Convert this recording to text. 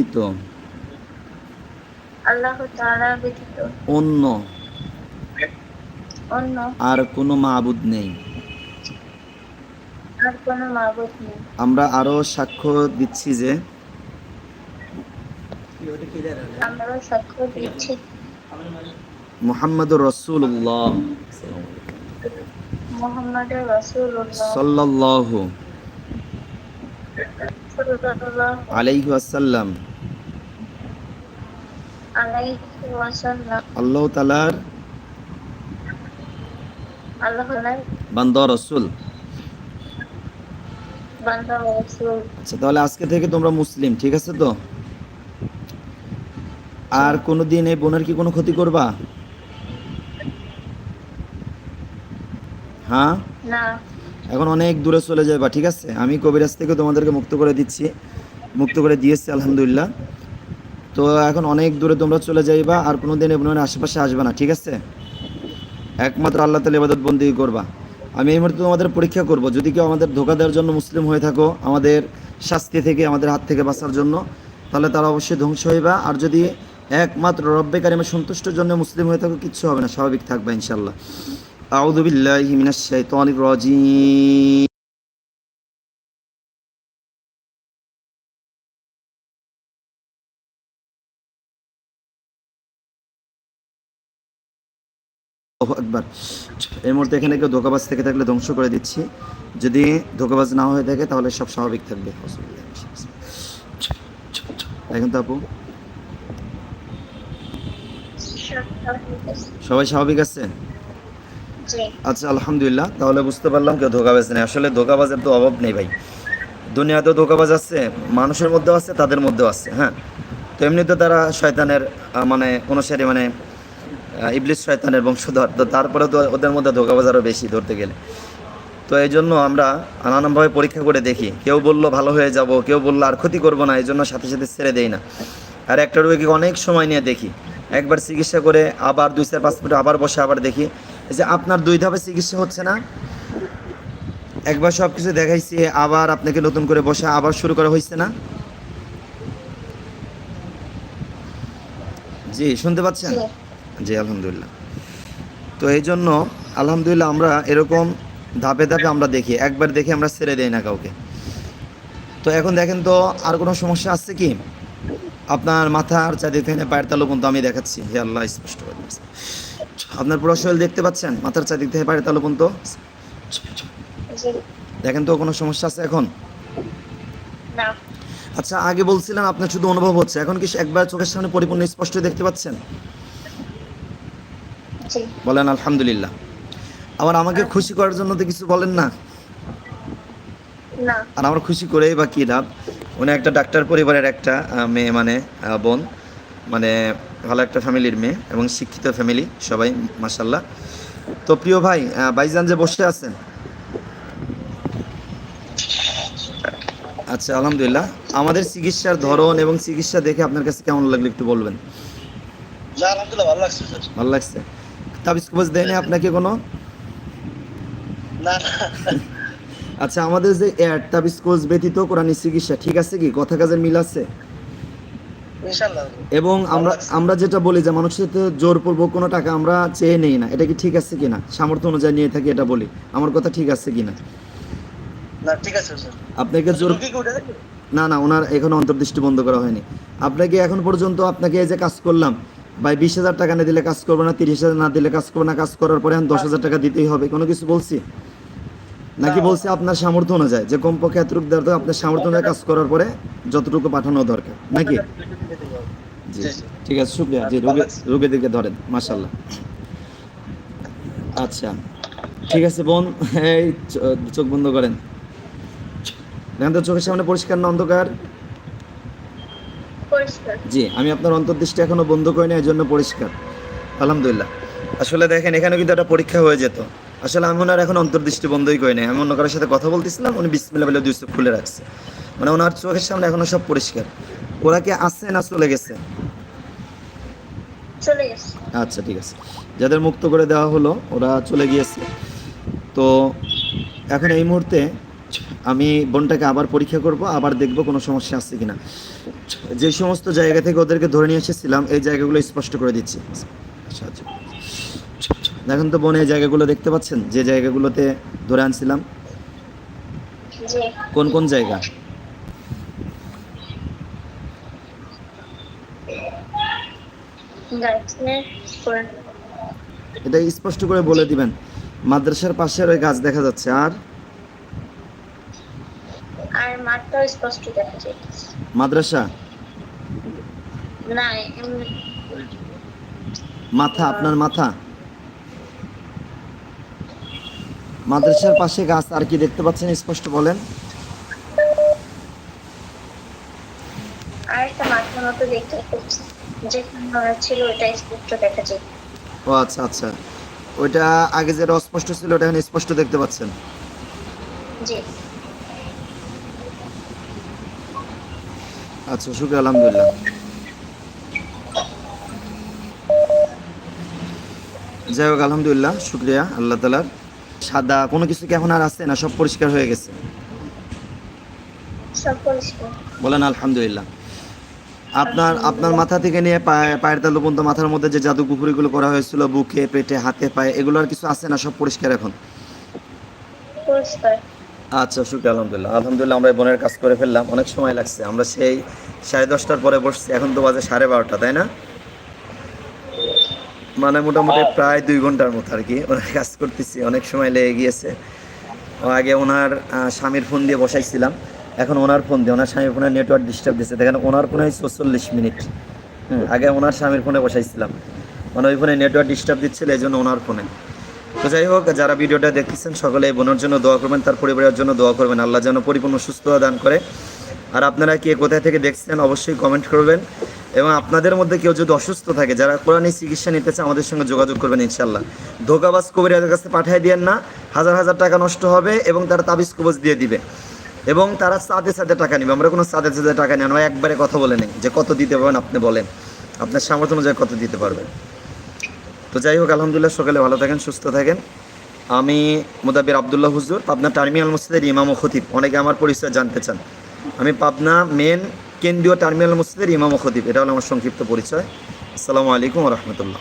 ব্যতীত আল্লাহ তাআলা ব্যতীত অন্য? অন্য। আর কোনো মাবুদ নেই? আর কোনো মাবুদ নেই। আমরা আরও সাক্ষ্য দিচ্ছি যে আমরা সাক্ষ্য দিচ্ছি। মুহাম্মদুর রাসূলুল্লাহ। সাল্লাল্লাহু আচ্ছা তাহলে আজকে থেকে তোমরা মুসলিম, ঠিক আছে তো? আর কোনো দিন এই বোনের কি কোনো ক্ষতি করবা? হ্যাঁ? না। এখন অনেক দূরে চলে যাবা ঠিক আছে? আমি কবিরাজ থেকে তোমাদেরকে মুক্ত করে দিচ্ছি, মুক্ত করে দিয়েছি, আলহামদুলিল্লাহ। তো এখন অনেক দূরে তোমরা চলে যাইবা আর কোনো দিন বোনের আশেপাশে আসবে না, ঠিক আছে? একমাত্র আল্লাহ তালা ইবাদত বন্দি করবা। আমি এই মুহূর্তে তোমাদের পরীক্ষা করব, যদি কেউ আমাদের ধোকা দেওয়ার জন্য মুসলিম হয়ে থাকো, আমাদের শাস্তি থেকে, আমাদের হাত থেকে বাঁচার জন্য, তাহলে তারা অবশ্যই ধ্বংস হইবা। আর যদি একমাত্র রব্বে কারিমের সন্তুষ্টের জন্য মুসলিম হয়ে থাকো, কিচ্ছু হবে না, স্বাভাবিক থাকবা ইনশাল্লাহ বিল্লাহি মিনাশ শাইতানির রাজিম। আল্লাহু আকবার। এই মুহূর্তে এখানে কেউ ধোকাবাজ থেকে থাকলে ধ্বংস করে দিচ্ছি। যদি ধোকাবাজ না হয়ে থাকে তাহলে সব স্বাভাবিক থাকবে। দেখেন তো আপু? সবাই স্বাভাবিক আছে? আচ্ছা আলহামদুলিল্লাহ। তাহলে বুঝতে পারলাম কেউ ধোকাবাজ নেই। আসলে ধোকাবাজের তো অভাব নেই ভাই। দুনিয়াতেও ধোকাবাজ আছে মানুষের মধ্যেও আছে তাদের মধ্যেও আছে হ্যাঁ? তো এমনিতে তারা শয়তানের মানে অনুসারী মানে আহ, ইবলিস শয়তানের বংশধর। তো তারপরে তো ওদের মধ্যে ধোকাবাজ আরও বেশি ধরতে গেলে। তো এই জন্য আমরা নানানভাবে পরীক্ষা করে দেখি। কেউ বলল ভালো হয়ে যাব। কেউ বলল আর ক্ষতি করব না। এই জন্য সাথে সাথে ছেড়ে দেই না। আর একটা রোগীকে অনেক সময় নিয়ে দেখি। একবার চিকিৎসা করে আবার দুই চার পাঁচ মিনিট আবার বসে আবার দেখি। যে আপনার দুই ধাপে চিকিৎসা হচ্ছে না। একবার সব কিছু দেখাইছি আবার আপনাকে নতুন করে বসে আবার শুরু করা হয়েছে না। জি শুনতে পাচ্ছেন? জি। আলহামদুলিল্লাহ। তো এই জন্য আলহামদুলিল্লাহ আমরা এরকম ধাপে ধাপে আমরা দেখি একবার দেখে আমরা ছেড়ে দেই না কাউকে। তো এখন দেখেন তো আর কোনো সমস্যা আছে কি? আপনার মাথার চাঁদি পায়ের তালু পর্যন্ত আমি দেখাচ্ছি। হে আল্লাহ স্পষ্ট করে। আপনার পুরো শরীর দেখতে পাচ্ছেন? মাথার চাঁদিক থেকে পায়ের তালু পর্যন্ত? দেখেন তো কোনো সমস্যা আছে এখন? না। আচ্ছা আগে বলছিলেন আপনার শুধু অনুভব হচ্ছে। এখন কি একবার চোখের সামনে পরিপূর্ণ স্পষ্ট দেখতে পাচ্ছেন? বলেন আলহামদুলিল্লাহ। আবার আমাকে খুশি করার জন্য তো কিছু বলেন না? না। আর আমার খুশি করেই বা কী লাভ? উনি একটা ডাক্তার পরিবারের একটা মেয়ে মানে বোন। মানে ভালো একটা ফ্যামিলির মেয়ে এবং শিক্ষিত ফ্যামিলি সবাই মাসাল্লাহ তো প্রিয় ভাই আহ, ভাইজান যে বসে আছেন। আচ্ছা আলহামদুলিল্লাহ। আমাদের চিকিৎসার ধরন এবং চিকিৎসা দেখে আপনার কাছে কেমন লাগল একটু বলবেন? ভালো লাগছে তাবিজ কুবাজ দেয়নি আপনাকে কোনো? আচ্ছা আমাদের যে তাবিজ কোর্স ব্যতীত কোরআনী চিকিৎসা ঠিক আছে কি? কথা কাজের মিল আছে? এবং আমরা আমরা যেটা বলি যে মানুষের সাথে জোরপূর্বক কোনো টাকা আমরা চেয়ে নেই না। এটা কি ঠিক আছে কিনা? সামর্থ্য অনুযায়ী নিয়ে থাকি এটা বলি। আমার কথা ঠিক আছে কিনা? না ঠিক আছে স্যার। আপনাকে জোর না না ওনার এখনও অন্তর্দৃষ্টি বন্ধ করা হয়নি। আপনাকে এখন পর্যন্ত আপনাকে এই যে কাজ করলাম ভাই বিশ হাজার টাকা না দিলে কাজ করব না তিরিশ হাজার না দিলে কাজ করব না কাজ করার পরে এখন দশ হাজার টাকা দিতেই হবে। কোনো কিছু বলছি? নাকি। বলছি আপনার সামর্থ্য অনুযায়ী? যে কমপক্ষে এতটুকু দেওয়ার তো আপনার সামর্থ্য অনুযায়ী কাজ করার পরে যতটুকু পাঠানো দরকার নাকি? জি। ঠিক আছে শুক্রিয়া। জি রোগী রোগীদেরকে ধরেন মাশাল্লাহ আচ্ছা ঠিক আছে বোন এই চোখ বন্ধ করেন। দেখেন তো চোখের সামনে পরিষ্কার না অন্ধকার? জি আমি আপনার অন্তর্দৃষ্টি এখনও বন্ধ করিনি এই জন্য পরিষ্কার। আলহামদুলিল্লাহ। আসলে দেখেন এখানে কিন্তু একটা পরীক্ষা হয়ে যেত। আসলে আমি ওনার এখন অন্তর্দৃষ্টি বন্ধই করি নাই। আমি অন্য কারোর সাথে কথা বলতেছিলাম উনি বিসমিল্লা বলে দুই চোখ খুলে রাখছে। মানে ওনার চোখের সামনে এখনও সব পরিষ্কার। ওরা কি আসছে না চলে গেছে। আচ্ছা ঠিক আছে। যাদের মুক্ত করে দেওয়া হলো ওরা চলে গিয়েছে। তো এখন এই মুহূর্তে আমি বোনটাকে আবার পরীক্ষা করব আবার দেখব কোনো সমস্যা আছে কিনা। যে সমস্ত জায়গা থেকে ওদেরকে ধরে নিয়ে এসেছিলাম এই জায়গাগুলো স্পষ্ট করে দিচ্ছি। সাহায্য। দেখুন তো বোন এই জায়গাগুলো দেখতে পাচ্ছেন? যে জায়গাগুলোতে ধরে আনছিলাম। কোন কোন জায়গা? এটা স্পষ্ট করে বলে দিবেন। মাদ্রাসার পাশের ওই গাছ দেখা যাচ্ছে। আর? আর মাঠটাও স্পষ্ট দেখা যায় মাদ্রাসা? না মাথা আপনার মাথা? মাদ্রাসার পাশে গাছ আর কি দেখতে পাচ্ছেন? স্পষ্ট বলেন। আর মাথার মতো দেখতে পাচ্ছি যেখানে ছিল ওটা স্পষ্ট দেখা যায়। ও আচ্ছা আচ্ছা। ওইটা আগে যেটা অস্পষ্ট ছিল ওটা এখন স্পষ্ট দেখতে পাচ্ছেন? জি। আচ্ছা শুক্রিয়া আলহামদুলিল্লাহ। যাই হোক আলহামদুলিল্লাহ শুক্রিয়া আল্লাহ তালার সাদা কোনো কিছু কি এখন আর আছে না? সব পরিষ্কার হয়ে গেছে? বলেন আলহামদুলিল্লাহ। আপনার আপনার মাথা থেকে নিয়ে পায়ে পায়ের তালু পর্যন্ত মাথার মধ্যে যে জাদু কুকুরিগুলো করা হয়েছিল বুকে পেটে হাতে পায়ে এগুলো আর কিছু আছে না? সব পরিষ্কার এখন? আচ্ছা শুক্রিয়া আলহামদুলিল্লাহ। আলহামদুলিল্লাহ আমরা বোনের কাজ করে ফেললাম। অনেক সময় লাগছে। আমরা সেই সাড়ে দশটার পরে বসছি। এখন তো বাজে সাড়ে বারোটা তাই না? মানে মোটামুটি প্রায় দুই ঘণ্টার মতো আর কি ওনার কাজ করতেছি অনেক সময় লেগে গিয়েছে। ও আগে ওনার স্বামীর ফোন দিয়ে বসাইছিলাম এখন ওনার ফোন দিয়ে ওনার স্বামীর ফোনে নেটওয়ার্ক ডিস্টার্ব দিচ্ছে দেখেন ওনার ফোনে চল্লিশ মিনিট। আগে ওনার স্বামীর ফোনে বসাইছিলাম। মানে ওই ফোনে নেটওয়ার্ক ডিস্টার্ব দিচ্ছিল এই জন্য ওনার ফোনে তো যাই হোক যারা ভিডিওটা দেখতেছেন সকলে এই বোনের জন্য দোয়া করবেন তার পরিবারের জন্য দোয়া করবেন। আল্লাহ যেন পরিপূর্ণ সুস্থতা দান করে। আর আপনারা কে কোথায় থেকে দেখছেন অবশ্যই কমেন্ট করবেন। এবং আপনাদের মধ্যে কেউ যদি অসুস্থ থাকে, যারা কোরআনী চিকিৎসা নিতে চায়, আমাদের সঙ্গে যোগাযোগ করবেন ইনশাল্লাহ ধোকাবাজ কবিরাজের কাছে পাঠিয়ে দিয়েন না, হাজার হাজার টাকা নষ্ট হবে এবং তারা তাবিজ কবজ দিয়ে দিবে। এবং তারা সাথে সাথে টাকা নেবে। আমরা কোনো সাথে সাথে টাকা নিই আমরা একবারে কথা বলে নেই যে কত দিতে পারবেন আপনি বলেন। আপনার সামর্থ্য অনুযায়ী কত দিতে পারবেন। তো যাই হোক, আলহামদুলিল্লাহ, সকালে ভালো থাকেন, সুস্থ থাকেন। আমি মুদাবির আবদুল্লাহ হুজুর আপনার টার্মিনাল মসজিদের ইমাম ও খতিব। অনেকে আমার পরিচয় জানতে চান। আমি পাবনা মেন কেন্দ্রীয় টার্মিনাল মসজিদের ইমাম খদীপ এটা হলো আমার সংক্ষিপ্ত পরিচয়। আসসালামু আলাইকুম রহমতুল্লাহ।